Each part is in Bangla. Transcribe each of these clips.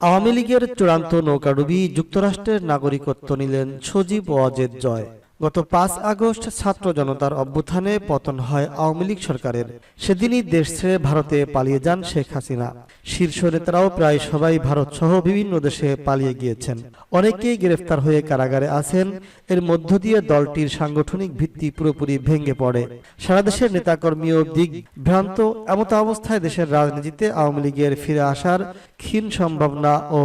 আওয়ামী লীগের চূড়ান্ত নৌকাডুবি যুক্তরাষ্ট্রের নাগরিকত্ব নিলেন সজীব ওয়াজেদ জয়। গত পাঁচ আগস্ট ছাত্র জনতার অভ্যুত্থানে পতন হয় আওয়ামী লীগ সরকারের। সেদিনই দেশ ছেড়ে ভারতে পালিয়ে যান শেখ হাসিনা। শীর্ষ নেতারাও প্রায় সবাই ভারত সহ বিভিন্ন দেশে পালিয়ে গিয়েছেন। অনেকেই গ্রেফতার হয়ে কারাগারে আছেন। এর মধ্য দিয়ে দলটির সাংগঠনিক ভিত্তি পুরোপুরি ভেঙে পড়ে। সারা দেশের নেতাকর্মীও দিক ভ্রান্ত এমত অবস্থায় দেশের রাজনীতিতে আওয়ামী লীগের ফিরে আসার ক্ষীণ সম্ভাবনা ও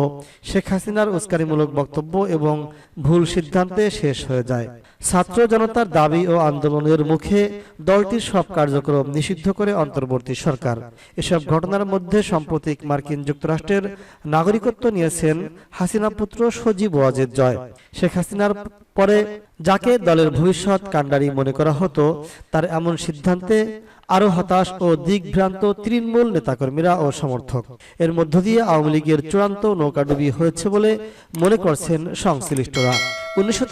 শেখ হাসিনার উস্কানিমূলক বক্তব্য এবং ভুল সিদ্ধান্তে শেষ হয়ে যায়। ছাত্র জনতার দাবি ও আন্দোলনের মুখে দলটির সব কার্যক্রম নিষিদ্ধ করে অন্তর্বর্তী সরকার। এসব ঘটনার মধ্যে সাম্প্রতিক মার্কিন যুক্তরাষ্ট্রের নাগরিকত্ব নিয়েছেন হাসিনা পুত্র সজীব ওয়াজেদ জয়। শেখ হাসিনার পরে যাকে দলের ভবিষ্যৎ কাণ্ডারি মনে করা হতো, তার এমন সিদ্ধান্তে আরও হতাশ ও দিকভ্রান্ত তৃণমূল নেতাকর্মীরা ও সমর্থক। এর মধ্য দিয়ে আওয়ামী লীগের চূড়ান্ত নৌকাডুবি হয়েছে বলে মনে করছেন সংশ্লিষ্টরা। উনিশশো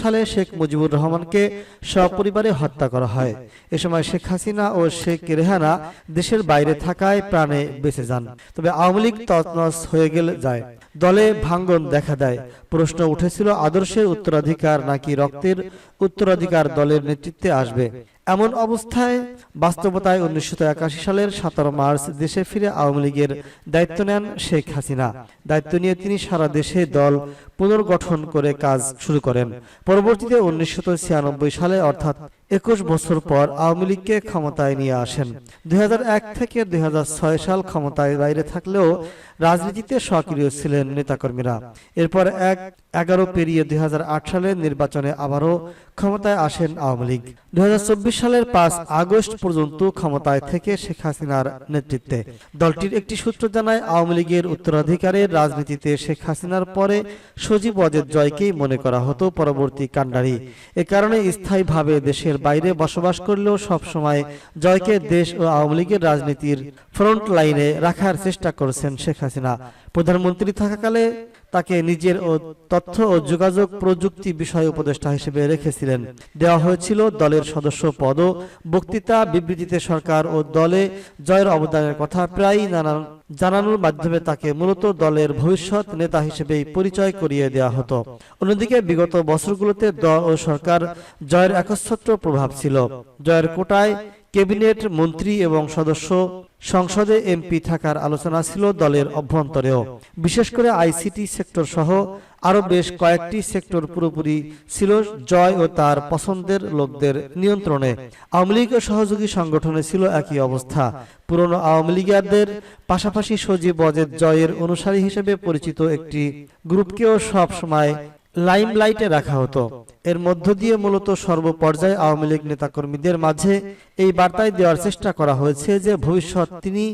সালে শেখ মুজিবুর রহমানকে সপরিবারে হত্যা করা হয়। এ সময় শেখ হাসিনা ও শেখ রেহানা দেশের বাইরে থাকায় প্রাণে বেঁচে যান। তবে আওয়ামী লীগ তছনছ হয়ে গেলে যায়। দলে ভাঙ্গন দেখা দেয়। প্রশ্ন উঠেছিল, আদর্শের উত্তরাধিকার নাকি রক্তের উত্তরাধিকার দলের নেতৃত্বে আসবে? এমন অবস্থায় বাস্তবতায় উনিশশো সালের সতেরো মার্চ দেশে ফিরে আওয়ামী লীগের দায়িত্ব নেন শেখ হাসিনা। দায়িত্ব নিয়ে তিনি সারা দেশে দল পুনর্গঠন করে কাজ শুরু করেন। পরবর্তীতে উনিশশো ছিয়ানব্বই সালে, অর্থাৎ একুশ বছর পর আওয়ামী লীগকে ক্ষমতায় নিয়ে আসেন। দু হাজার এক থেকে দুই সাল ক্ষমতায় বাইরে থাকলেও রাজনীতিতে সক্রিয় ছিলেন নেতাকর্মীরা। এরপর এক এগারো পেরিয়ে দুই সালের নির্বাচনে আবারও ক্ষমতায় আসেন আওয়ামী লীগ। দুই সালের পাঁচ আগস্ট পর্যন্ত ক্ষমতায় থেকে শেখ হাসিনার নেতৃত্বে। দলটির একটি সূত্র জানায়, আওয়ামী লীগের উত্তরাধিকারের রাজনীতিতে শেখ হাসিনার পরে সজীব অজেদ জয়কেই মনে করা হতো পরবর্তী কাণ্ডারি। এ কারণে স্থায়ীভাবে দেশের বাইরে বসবাস করলেও সবসময় জয়কে দেশ ও আওয়ামী লীগের রাজনীতির ফ্রন্ট লাইনে রাখার চেষ্টা করেছেন শেখ হাসিনা। প্রধানমন্ত্রী থাকাকালে তাকে নিজের ও তথ্য ও যোগাযোগ প্রযুক্তি বিষয় উপদেষ্টা হিসেবে রেখেছিলেন। দেওয়া হয়েছিল দলের সদস্য পদ বক্তৃতা, বিবৃতিতে সরকার ও দলে জয়ের অবদানের কথা প্রায়ই নানান জানানোর মাধ্যমে তাকে মূলত দলের ভবিষ্যৎ নেতা হিসেবেই পরিচয় করিয়ে দেওয়া হতো। অন্যদিকে বিগত বছরগুলোতে দল ও সরকার জয়ের একচ্ছত্র প্রভাব ছিল। জয়ের কোটায় ক্যাবিনেট মন্ত্রী এবং সদস্য সংসদে এমপি থাকার আলোচনা ছিল দলের অভ্যন্তরেও। বিশেষ করে আইসিটি সেক্টর সহ আরও বেশ কয়েকটি সেক্টর পুরোপুরি ছিল জয় ও তার পছন্দের লোকদের নিয়ন্ত্রণে। আওয়ামী লীগ সহযোগী সংগঠনে ছিল একই অবস্থা। পুরনো আওয়ামী লীগারদের পাশাপাশি সজীব অজেদ জয়ের অনুসারী হিসেবে পরিচিত একটি গ্রুপকেও সব সময় লাইমলাইটে রাখা হতো। এর মধ্য দিয়ে মূলত সর্বপর্যায়ে আওয়ামী লীগ নেতাকর্মীদের মাঝে এই বার্তায় দেওয়ার চেষ্টা করা হয়েছে যে ভবিষ্যৎ তিনি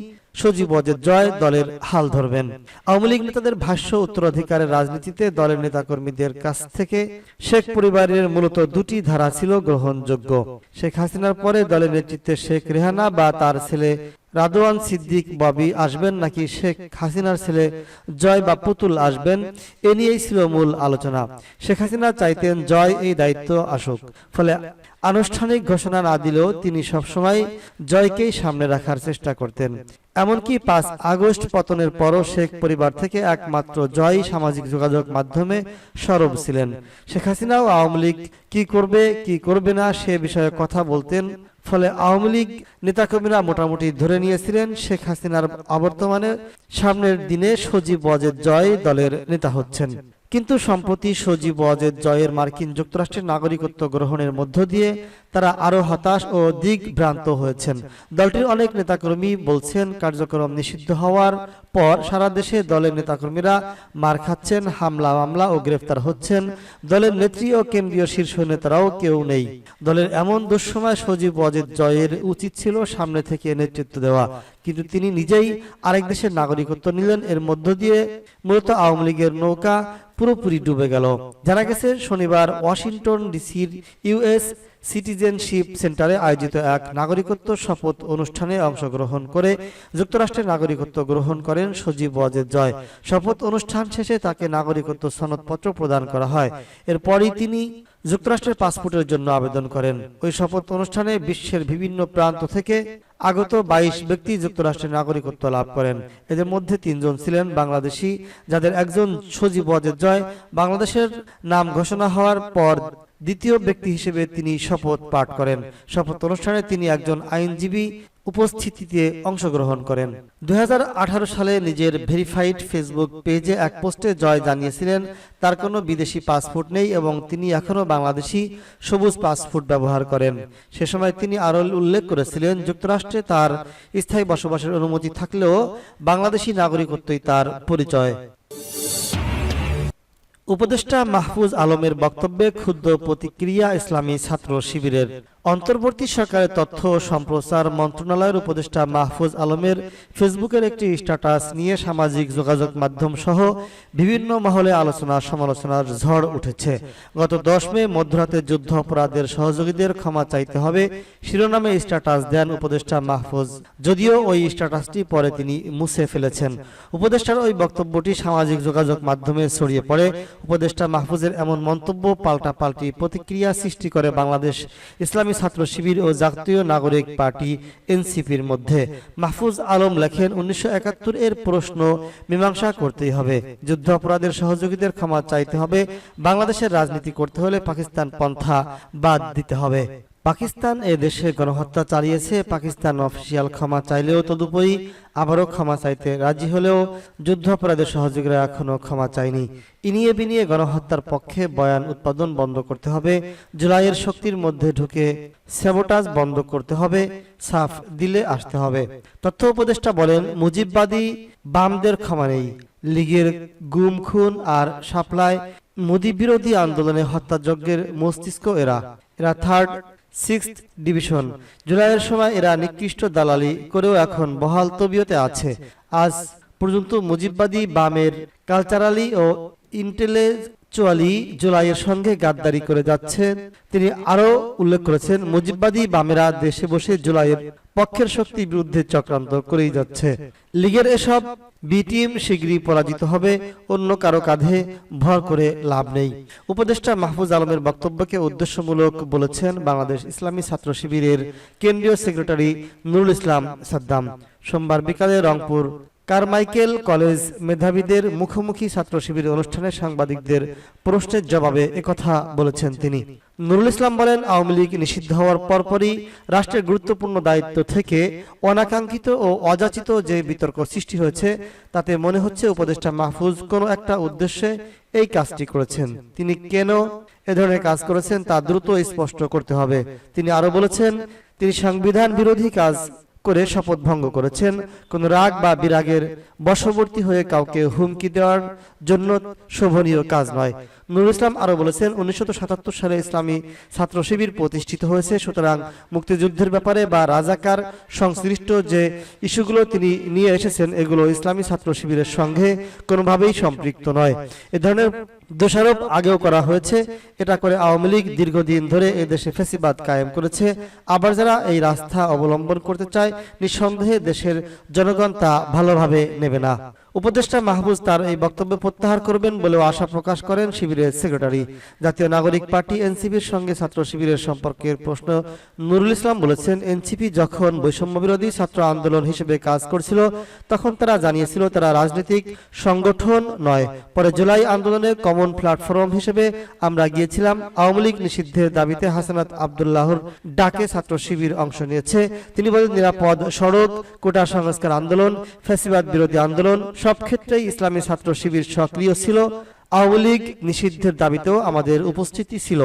সজীব অজেদ জয় দলের হাল ধরবেন। আওয়ামী লীগ নেতাদের ভাষ্য, উত্তরাধিকারের রাজনীতিতে দলের নেতাকর্মীদের কাছ থেকে শেখ পরিবারের মূলত দুটি ধারা ছিল গ্রহণযোগ্য। শেখ হাসিনার পরে দলের নেতৃত্বে শেখ রেহানা বা তার ছেলে রাদওয়ান সিদ্দিক ববি আসবেন নাকি শেখ হাসিনার ছেলে জয় বা পুতুল আসবেন? এ নিয়েই ছিল মূল আলোচনা। শেখ হাসিনা চাইতেন জয় এই দায়িত্ব আসুক। ফলে আনুষ্ঠানিক ঘোষণা না দিলেও তিনি সবসময় জয়কেই সামনে রাখার চেষ্টা করতেন। এমনকি পাঁচ আগস্ট পতনের পরও শেখ পরিবার থেকে একমাত্র জয় সামাজিক যোগাযোগ মাধ্যমে সরব ছিলেন। শেখ হাসিনা ও আওয়ামী লীগ কি করবে কি করবে না সে বিষয়ে কথা বলতেন। ফলে আওয়ামী লীগ নেতাকর্মীরা মোটামুটি ধরে নিয়েছিলেন শেখ হাসিনার অবর্তমানে সামনের দিনে সজীব ওয়াজেদ জয় দলের নেতা হচ্ছেন। কিন্তু সম্প্রতি সজীব ওয়াজেদ জয়ের মার্কিন যুক্তরাষ্ট্রের নাগরিকত্ব গ্রহণের মধ্য দিয়ে তারা আরও হতাশ ও দিকভ্রান্ত হয়েছেন। দলটির অনেক নেতাকর্মী বলছেন, কার্যক্রম নিষিদ্ধ হওয়ার পর সারা দেশে দলের নেতাকর্মীরা মার খাচ্ছেন, হামলা, মামলা ও গ্রেফতার হচ্ছেন। দলের নেত্রী ও কেন্দ্রীয় শীর্ষ নেতারাও কেউ নেই। দলের এমন দুঃসময় সজীব ওয়াজেদ জয়ের উচিত ছিল সামনে থেকে নেতৃত্ব দেওয়া, কিন্তু তিনি নিজেই আরেক দেশের নাগরিকত্ব নিলেন। এর মধ্য দিয়ে মূলত আওয়ামী লীগের নৌকা পুরোপুরি ডুবে গেল। জানা গেছে, শনিবার ওয়াশিংটন ডিসির ইউএস সিটিজেনশিপ সেন্টারে আয়োজিত এক নাগরিকত্ব শপথ অনুষ্ঠানে অংশগ্রহণ করে যুক্তরাষ্ট্রের নাগরিকত্ব গ্রহণ করেন সজীব ওয়াজেদ জয়। শপথ অনুষ্ঠান শেষে তাকে নাগরিকত্ব সনদপত্র প্রদান করা হয়। এরপরই তিনি যুক্তরাষ্ট্রের পাসপোর্টের জন্য আবেদন করেন। ওই শপথ অনুষ্ঠানে বিশ্বের বিভিন্ন প্রান্ত থেকে আগত বাইশ ব্যক্তি যুক্তরাষ্ট্রের নাগরিকত্ব লাভ করেন। এদের মধ্যে তিনজন ছিলেন বাংলাদেশি যাদের একজন সজীব ওয়াজেদ জয়। বাংলাদেশের নাম ঘোষণা হওয়ার পর দ্বিতীয় ব্যক্তি হিসেবে তিনি শপথ পাঠ করেন। শপথ অনুষ্ঠানে তিনি একজন আইনজীবী উপস্থিতিতে অংশগ্রহণ করেন। দু হাজার আঠারো সালে নিজের ভেরিফাইড ফেসবুক পেজে এক পোস্টে জয় জানিয়েছিলেন, তার কোনো বিদেশি পাসপোর্ট নেই এবং তিনি এখনও বাংলাদেশি সবুজ পাসপোর্ট ব্যবহার করেন। সে সময় তিনি আরও উল্লেখ করেছিলেন, যুক্তরাষ্ট্রে তার স্থায়ী বসবাসের অনুমতি থাকলেও বাংলাদেশি নাগরিকত্বই তার পরিচয়। উপদেষ্টা মাহফুজ আলমের বক্তব্যে ক্ষুদ্র প্রতিক্রিয়া ইসলামী ছাত্র শিবিরের অন্তর্বর্তী সরকারের তথ্য ও সম্প্রচার মন্ত্রণালয়ের উপদেষ্টা মাহফুজ আলমের ফেসবুকের একটি স্ট্যাটাস নিয়ে সামাজিক যোগাযোগ মাধ্যম সহ বিভিন্ন মহলে আলোচনা সমালোচনার ঝড় উঠেছে। গত দশ মে মধ্যরাতে যুদ্ধ অপরাধের সহযোগীদের ক্ষমা চাইতে হবে শিরোনামে স্ট্যাটাস দেন উপদেষ্টা মাহফুজ। যদিও ওই স্ট্যাটাসটি পরে তিনি মুছে ফেলেছেন। উপদেষ্টার ওই বক্তব্যটি সামাজিক যোগাযোগ মাধ্যমে ছড়িয়ে পড়ে। উপদেষ্টা মাহফুজের এমন মন্তব্য পাল্টাপাল্টি প্রতিক্রিয়া সৃষ্টি করে বাংলাদেশ ইসলামী ছাত্র শিবির ও জাতীয় নাগরিক পার্টি এনসিপির মধ্যে। মাহফুজ আলম লেখেন, উনিশশো একাত্তর এর প্রশ্ন মীমাংসা করতেই হবে। যুদ্ধ অপরাধের সহযোগীদের ক্ষমা চাইতে হবে। বাংলাদেশের রাজনীতি করতে হলে পাকিস্তান পন্থা বাদ দিতে হবে। পাকিস্তান এ দেশে গণহত্যা চালিয়েছে, পাকিস্তান অফিসিয়াল ক্ষমা চাইলেও তদুপরি আবারও ক্ষমা চাইতে রাজি হলেও যুদ্ধাপরাধের সহযোগীরা এখনও ক্ষমা চায়নি। ইনিয়ে বিনিয়ে গণহত্যার পক্ষে বয়ান উৎপাদন বন্ধ করতে হবে, জুলাইয়ের শক্তির মধ্যে ঢুকে স্যাবোটাজ বন্ধ করতে হবে, সাফ দিলে আসতে হবে। তথ্য উপদেষ্টা বলেন, মুজিববাদী বামদের ক্ষমা নেই। লীগের গুম, খুন আর সাপ্লাই মোদী বিরোধী আন্দোলনে হত্যাযজ্ঞের মস্তিষ্ক এরা। এরা থার্ড সিক্স ডিভিশন। জুলাইয়ের সময় এরা নিকৃষ্ট দালালি করেও এখন বহাল তবিয়তে আছে। আজ পর্যন্ত মুজিববাদী বামের কালচারালি ও ইন্টেলেকচুয়ালি জুলাইয়ের সঙ্গে গাদ্দারি করে যাচ্ছেন। তিনি আরও উল্লেখ করেছেন, মুজিববাদী বামেরা দেশে বসে জুলাইয়ের পক্ষের শক্তি বিরুদ্ধে চক্রান্ত করেই যাচ্ছে। লীগের এসব বি টিম শীঘ্রই পরাজিত হবে, অন্য কারও কাঁধে ভর করে লাভ নেই। উপদেষ্টা মাহফুজ আলমের বক্তব্যকে উদ্দেশ্যমূলক বলেছেন বাংলাদেশ ইসলামী ছাত্র শিবিরের কেন্দ্রীয় সেক্রেটারি নুরুল ইসলাম সাদ্দাম। সোমবার বিকালে রংপুর কারমাইকেল কলেজ মেধাবীদের মুখোমুখি ছাত্র শিবির অনুষ্ঠানে সাংবাদিকদের প্রশ্নের জবাবে একথা বলেছেন তিনি। নুরুল ইসলাম বলেন, আওয়ামী লীগ নিষিদ্ধ হওয়ার পরপরই রাষ্ট্রের গুরুত্বপূর্ণ দায়িত্ব থেকে অনাকাঙ্ক্ষিত ও অযাচিত যে বিতর্ক সৃষ্টি হয়েছে, তাতে মনে হচ্ছে উপদেষ্টা মাহফুজ কোনো একটা উদ্দেশ্যে এই কাজটি করেছেন। তিনি কেন এ ধরনের কাজ করেছেন তা দ্রুত স্পষ্ট করতে হবে। তিনি আরও বলেছেন, তিনি সংবিধান বিরোধী কাজ করে শপথ ভঙ্গ করেছেন। কোন রাগ বা বিরাগের বশবর্তী হয়ে কাউকে হুমকি দেওয়ার জন্য শোভনীয় কাজ নয়। নুরুল ইসলাম আরও বলেছেন, উনিশশো সাতাত্তর সালে ইসলামী ছাত্র শিবির প্রতিষ্ঠিত হয়েছে, সুতরাং মুক্তিযুদ্ধের ব্যাপারে বা রাজাকার সংশ্লিষ্ট যে ইস্যুগুলো তিনি নিয়ে এসেছেন, এগুলো ইসলামী ছাত্র শিবিরের সঙ্গে কোনোভাবেই সম্পৃক্ত নয়। এ ধরনের দোষারোপ আগেও করা হয়েছে, এটা করে আওয়ামী লীগ দীর্ঘদিন ধরে এদেশে ফেসিবাদ কায়েম করেছে। আবার যারা এই রাস্তা অবলম্বন করতে চায়, নিঃসন্দেহে দেশের জনগণ তা ভালোভাবে নেবে না। উপদেষ্টা মাহবুজ তার এই বক্তব্য প্রত্যাহার করবেন বলেও আশা প্রকাশ করেন শিবিরের সেক্রেটারি। জাতীয় নাগরিক পার্টি এনসিপির সঙ্গে ছাত্র শিবিরের সম্পর্কের প্রশ্ন নুরুল ইসলাম বলেছেন, এনসিপি যখন বৈষম্য বিরোধী ছাত্র আন্দোলন হিসেবে কাজ করছিল, তখন তারা জানিয়েছিল তারা রাজনৈতিক সংগঠন নয়। পরে জুলাই আন্দোলনে কমন প্ল্যাটফর্ম হিসেবে আমরা গিয়েছিলাম। আওয়ামী লীগ নিষিদ্ধের দাবিতে হাসানাত আবদুল্লাহর ডাকে ছাত্র শিবির অংশ নিয়েছে। তিনি বলেন, নিরাপদ সড়ক, কোটা সংস্কার আন্দোলন, ফ্যাসিবাদ বিরোধী আন্দোলন সব ক্ষেত্রেই ইসলামী ছাত্র শিবির সক্রিয় ছিল। আওয়ামী লীগ নিষিদ্ধের দাবিতেও আমাদের উপস্থিতি ছিল।